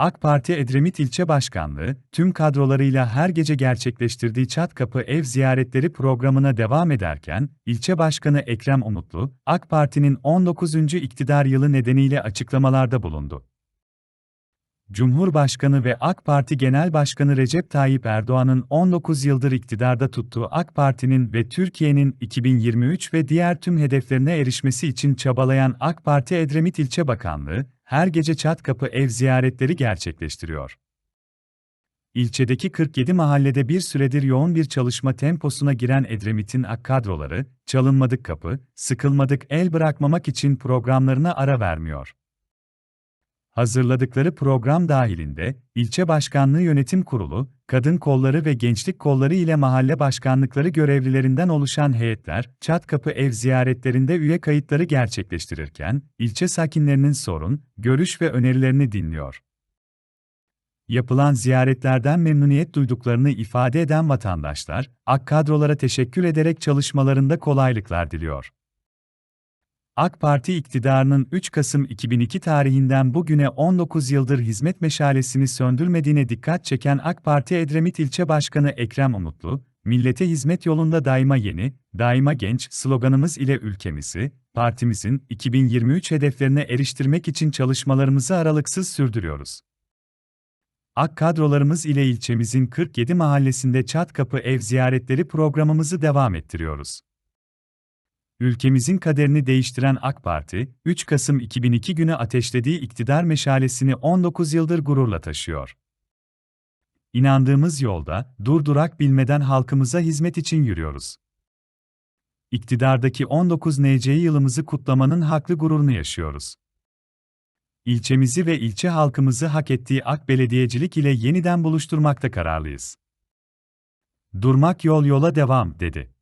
AK Parti Edremit İlçe Başkanlığı, tüm kadrolarıyla her gece gerçekleştirdiği Çat Kapı Ev Ziyaretleri programına devam ederken, ilçe başkanı Ekrem Umutlu, AK Parti'nin 19. iktidar yılı nedeniyle açıklamalarda bulundu. Cumhurbaşkanı ve AK Parti Genel Başkanı Recep Tayyip Erdoğan'ın 19 yıldır iktidarda tuttuğu AK Parti'nin ve Türkiye'nin 2023 ve diğer tüm hedeflerine erişmesi için çabalayan AK Parti Edremit İlçe Bakanlığı, her gece çat kapı ev ziyaretleri gerçekleştiriyor. İlçedeki 47 mahallede bir süredir yoğun bir çalışma temposuna giren Edremit'in ak kadroları, çalınmadık kapı, sıkılmadık el bırakmamak için programlarına ara vermiyor. Hazırladıkları program dahilinde, ilçe başkanlığı yönetim kurulu, kadın kolları ve gençlik kolları ile mahalle başkanlıkları görevlilerinden oluşan heyetler, çat kapı ev ziyaretlerinde üye kayıtları gerçekleştirirken, ilçe sakinlerinin sorun, görüş ve önerilerini dinliyor. Yapılan ziyaretlerden memnuniyet duyduklarını ifade eden vatandaşlar, AK kadrolara teşekkür ederek çalışmalarında kolaylıklar diliyor. AK Parti iktidarının 3 Kasım 2002 tarihinden bugüne 19 yıldır hizmet meşalesini söndürmediğine dikkat çeken AK Parti Edremit İlçe Başkanı Ekrem Umutlu, millete hizmet yolunda daima yeni, daima genç sloganımız ile ülkemizi, partimizin 2023 hedeflerine eriştirmek için çalışmalarımızı aralıksız sürdürüyoruz. AK kadrolarımız ile ilçemizin 47 mahallesinde çat kapı ev ziyaretleri programımızı devam ettiriyoruz. Ülkemizin kaderini değiştiren AK Parti, 3 Kasım 2002 günü ateşlediği iktidar meşalesini 19 yıldır gururla taşıyor. İnandığımız yolda, durdurak bilmeden halkımıza hizmet için yürüyoruz. İktidardaki 19 NC yılımızı kutlamanın haklı gururunu yaşıyoruz. İlçemizi ve ilçe halkımızı hak ettiği AK belediyecilik ile yeniden buluşturmakta kararlıyız. Durmak yol yola devam, dedi.